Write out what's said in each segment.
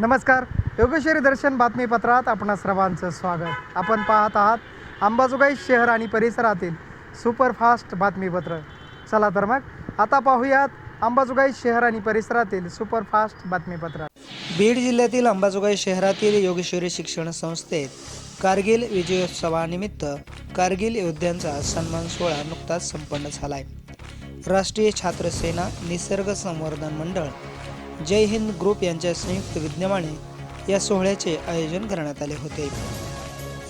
नमस्कार. योगेश्वरी दर्शन बातमीपत्रात आपणा सर्वांचं स्वागत. आपण पाहत आहात अंबाजोगाई शहर आणि परिसरातील सुपरफास्ट बातमीपत्र. चला तर मग आता पाहूयात अंबाजोगाई शहर आणि परिसरातील सुपरफास्ट बातमीपत्र. बीड जिल्ह्यातील अंबाजोगाई शहरातील योगेश्वरी शिक्षण संस्थेत कारगिल विजयोत्सवानिमित्त कारगिल योद्ध्यांचा सन्मान सोहळा नुकताच संपन्न झालाय. राष्ट्रीय छात्र सेना निसर्ग संवर्धन मंडळ जय हिंद ग्रुप यांच्या संयुक्त विद्यमाने या सोहळ्याचे आयोजन करण्यात आले होते.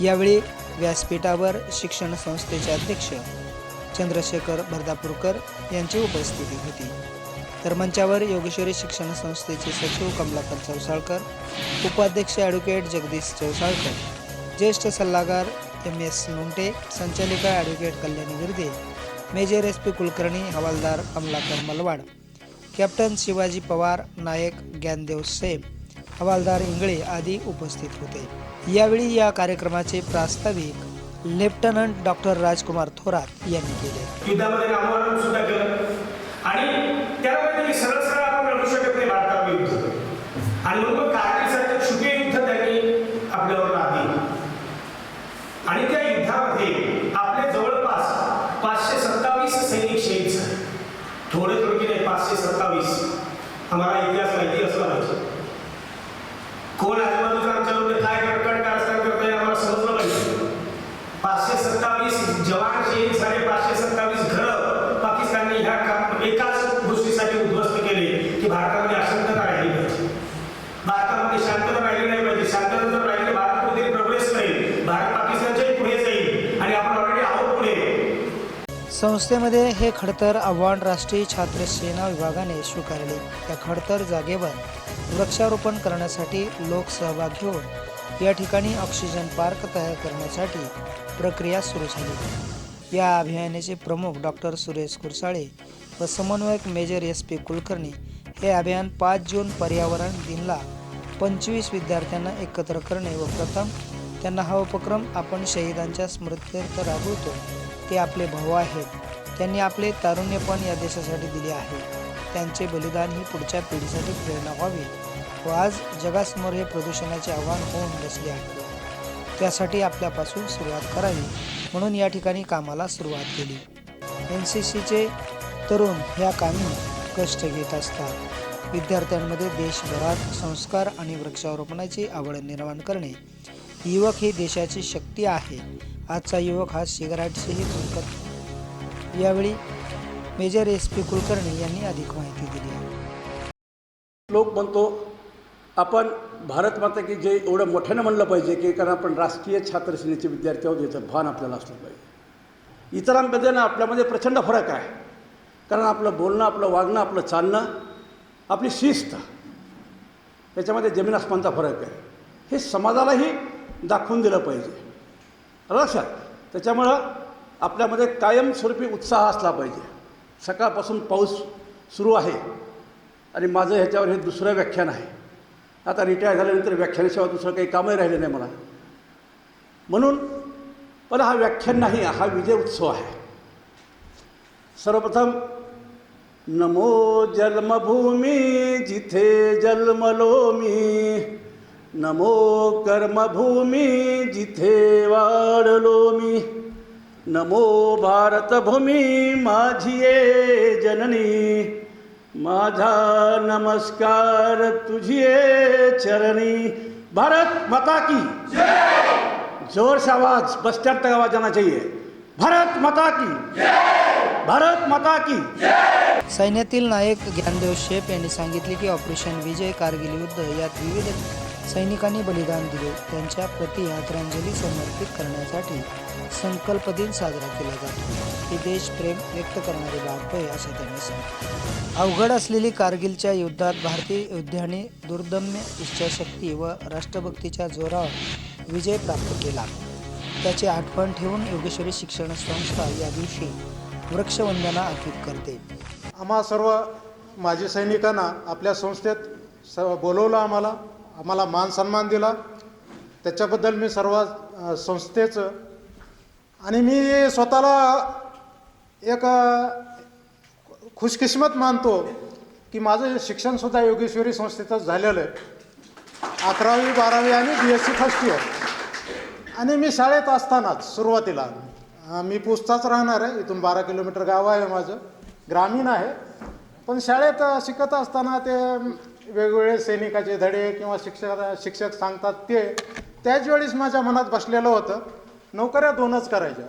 यावेळी व्यासपीठावर शिक्षण संस्थेचे अध्यक्ष चंद्रशेखर भरदापूरकर यांची उपस्थिती होती. तर मंचावर योगेश्वरी शिक्षण संस्थेचे सचिव कमलाकर चौसाळकर उपाध्यक्ष ॲडव्होकेट जगदीश चौसाळकर ज्येष्ठ सल्लागार एम एस लोंटे संचालिका advocate Kalyani Girde major S P Kulkarni हवालदार कमलाकर मलवाड कॅप्टन शिवाजी पवार नायक ज्ञानदेव सेम हवालदार इंगळे आदी उपस्थित होते. यावेळी या कार्यक्रमाचे प्रास्ताविक लेफ्टनंट डॉक्टर राजकुमार थोरात यांनी केले युद्धामध्ये नामोहरम सुद्धा केलं आणि त्याला माहिती की सरळ सरळ आपण लढू शकत नाही भारतावर युद्ध आणि मग मग कारगिलसारखं छुटे युद्ध त्यांनी आपल्यावर लादली आणि त्या युद्धामध्ये आपले जवळपास पाचशे सत्तावीस सैनिक शहीद झाले थोडे थोडके नाही पाचशे सत्तावीस आम्हाला इतिहास माहिती असला पाहिजे कोण आजूबाजूचा आमच्यावर काय कटकट कारस्थान करताय आम्हाला समजलं पाहिजे पाचशे सत्तावीस जवान शहीद झाले पाचशे सत्तावीस घरं पाकिस्तानने ह्या काम एकाच गोष्टीसाठी उद्ध्वस्त केले की भारतामध्ये अशांतता राहिली पाहिजे भारतामध्ये शांतता राहिली नाही पाहिजे शांतता जर राहिली भारत कुठेतरी प्रोग्रेस करेल भारत पाकिस्तानच्याही पुढे जाईल आणि आपण ऑलरेडी आहोत पुढे संस्थेमध्ये हे खडतर आव्हान राष्ट्रीय छात्र सेना विभागाने स्वीकारले. या खडतर जागेवर वृक्षारोपण करण्यासाठी लोक सहभाग घेऊन या ठिकाणी ऑक्सिजन पार्क तयार करण्यासाठी प्रक्रिया सुरू झाली. या अभियानाचे प्रमुख डॉक्टर सुरेश कुरसाळे व समन्वयक मेजर एस पी कुलकर्णी हे अभियान पाच जून पर्यावरण दिनला पंचवीस विद्यार्थ्यांना एकत्र करणे व प्रथम त्यांना हा उपक्रम आपण शहीदांच्या स्मृत्यर्थ राबवतो. ते आपले भाऊ आहेत. त्यांनी आपले तारुण्यपण या देशासाठी दिले आहे. त्यांचे बलिदान ही पुढच्या पिढीसाठी प्रेरणा व्हावी. व आज जगासमोर हे प्रदूषणाचे आव्हान होऊन बसले आहे. त्यासाठी आपल्यापासून सुरुवात करावी. म्हणून या ठिकाणी कामाला सुरुवात केली. एन सी सीचे तरुण ह्या कामी कष्ट घेत असतात. विद्यार्थ्यांमध्ये देशभरात संस्कार आणि वृक्षारोपणाची आवड निर्माण करणे युवक ही देशाची शक्ती आहे. आजचा युवक हा सिगारेटशीही चुरकत यावेळी मेजर एस पी कुलकर्णी यांनी अधिक माहिती दिली आहे. लोक म्हणतो आपण भारत माता की जे एवढं मोठ्यानं म्हणलं पाहिजे की कारण आपण राष्ट्रीय छात्र सेनेचे विद्यार्थी आहोत याचं भान आपल्याला असलं पाहिजे. इतरांमध्ये ना आपल्यामध्ये प्रचंड फरक आहे. कारण आपलं बोलणं आपलं वागणं आपलं चालणं आपली शिस्त याच्यामध्ये जमीन आसमानचा फरक आहे. हे समाजालाही दाखवून दिलं पाहिजे. लक्षात? त्याच्यामुळं आपल्यामध्ये कायमस्वरूपी उत्साह असला पाहिजे. सकाळपासून पाऊस सुरू आहे. आणि माझं ह्याच्यावर हे दुसरं व्याख्यान आहे. आता रिटायर झाल्यानंतर व्याख्यानाशिवाय दुसरं काही कामही राहिलं नाही मला. म्हणून पण हा व्याख्यान नाही हा विजय उत्सव आहे. सर्वप्रथम नमो जन्मभूमी जिथे जन्मलो मी नमो कर्मभूमी जिथे वाढलो मी. नमो भारतभूमी माझी ये जननी. माझा नमस्कार तुझी ये चरणी. भारत माता की जोर से आवाज बस स्टैंड तक आवाज जाना चाहिए. भारत माता की भारत माता की सैन्यातील नायक ज्ञानदेव शेप यांनी सांगितले की ऑपरेशन विजय कारगिल युद्ध यात विविध सैनिकांनी बलिदान दिले. त्यांच्या प्रति आदरांजली समर्पित करण्यासाठी संकल्प दिन साजरा केला जातो. ही देशप्रेम व्यक्त करणारी बाब आहे असं त्यांनी सांगितलं. अवघड असलेली कारगिलच्या युद्धात भारतीय योद्ध्यांनी दुर्दम्य इच्छाशक्ती व राष्ट्रभक्तीच्या जोरावर विजय प्राप्त केला. त्याची आठवण ठेवून योगेश्वरी शिक्षण संस्था या दिवशी वृक्षवंदना अर्पित करते. आम्हा सर्व माजी सैनिकांना आपल्या संस्थेत स बोलवलं आम्हाला. आम्हाला मान सन्मान दिला. त्याच्याबद्दल मी सर्व संस्थेचं आणि मी स्वतःला एक खुशकिस्मत मानतो की माझं शिक्षणसुद्धा योगेश्वरी संस्थेतच झालेलं आहे. अकरावी बारावी आणि B S C first year आणि मी शाळेत असतानाच सुरुवातीला मी पुस्ताच राहणार आहे. इथून बारा किलोमीटर गाव आहे माझं. ग्रामीण आहे. पण शाळेत शिकत असताना ते वेगवेगळे सैनिकाचे धडे किंवा शिक्षक शिक्षक सांगतात ते त्याच वेळेस माझ्या मनात बसलेलं होतं नोकऱ्या दोनच करायच्या.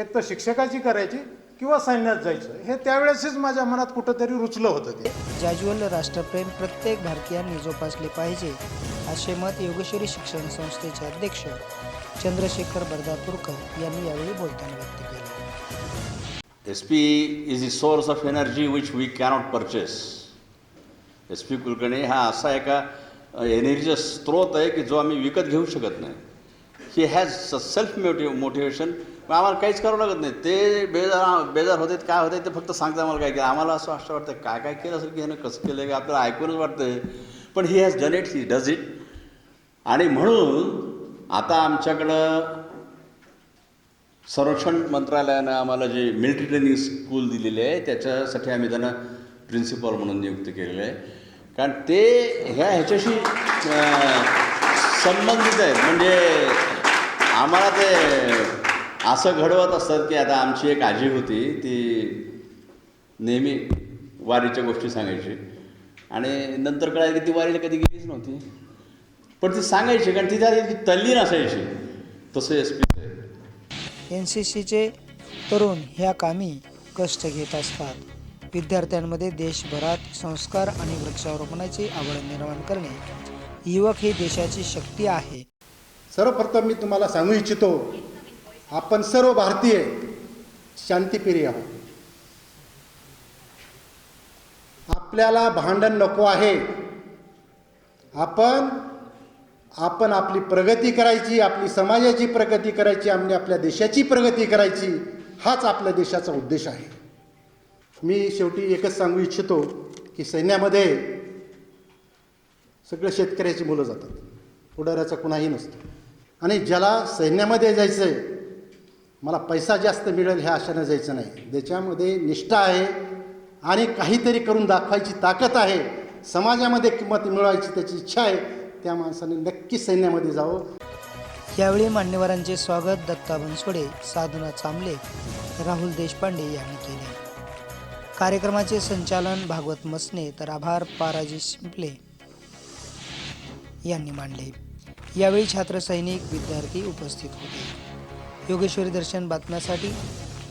एक तर शिक्षकाची करायची किंवा सैन्यात जायचं. हे त्यावेळेसच माझ्या मनात कुठंतरी रुचलं होतं ते. जाज्वल राष्ट्रप्रेम प्रत्येक भारतीयांनी जोपासले पाहिजे असे मत योगेश्वरी शिक्षण संस्थेचे अध्यक्ष चंद्रशेखर बर्दापूरकर यांनी यावेळी बोलताना व्यक्त केले. SP is a source of energy which we cannot purchase. S P Kulkarni हा असा एका एनर्जीचा स्रोत आहे की जो आम्ही विकत घेऊ शकत नाही. He has self motive motivation आम्हाला काहीच करावं लागत नाही. ते बेजार बेजार होते काय होते ते फक्त सांगता आम्हाला काय केलं. आम्हाला असं असं वाटतं काय काय केलं असेल की ह्यानं कसं केलं का आपल्याला ऐकूनच वाटतं पण he has done it he does it आणि म्हणून आता आमच्याकडं संरक्षण मंत्रालयानं आम्हाला जे मिलिटरी ट्रेनिंग स्कूल दिलेले आहे त्याच्यासाठी आम्ही त्यांना प्रिन्सिपल म्हणून नियुक्त केलेलं आहे. कारण ते ह्या ह्याच्याशी संबंधित आहेत. म्हणजे आम्हाला ते असं घडवत असतात की आता आमची एक आजी होती ती नेहमी वारीच्या गोष्टी सांगायची. आणि नंतर कळायला की ती वारीला कधी गेलीच नव्हती. पण ती सांगायची कारण ती त्या इतकी तल्लीन असायची. तसं एस पी एन सी सीचे तरुण ह्या कामी कष्ट घेत असतात. विद्यार्थ्यांमध्ये देशभरात संस्कार आणि वृक्षारोपणाची आवड निर्माण करणे युवक ही देशाची शक्ती आहे. सर्वप्रथम मी तुम्हाला सांगू इच्छितो आपण सर्व भारतीय शांतीप्रिय आहोत. आपल्याला भांडण नको आहे. आपण आपण आपली प्रगती करायची आपली समाजाची प्रगती करायची आणि आपल्या देशाची प्रगती करायची हाच आपल्या देशाचा उद्देश आहे. मी शेवटी एकच सांगू इच्छितो की सैन्यामध्ये सगळे शेतकऱ्याची मुलं जातात. पुढाऱ्याचा कुणाही नसतो. आणि ज्याला सैन्यामध्ये जायचं आहे मला पैसा जास्त मिळेल ह्या आशानं जायचं नाही. ज्याच्यामध्ये निष्ठा आहे आणि काहीतरी करून दाखवायची ताकद आहे समाजामध्ये किंमत मिळवायची त्याची इच्छा आहे त्या माणसाने नक्की सैन्यामध्ये जावं. यावेळी मान्यवरांचे स्वागत दत्ता बनसोडे साधना चांबले राहुल देशपांडे यांनी केले. कार्यक्रमाचे संचालन भागवत मसने तर आभार पाराजी शिंपले यांनी मांडले. यावेळी छात्र सैनिक विद्यार्थी उपस्थित होते. योगेश्वरी दर्शन बातम्यासाठी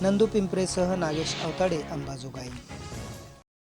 नंदू पिंपरेसह नागेश अवताडे अंबाजोगाई.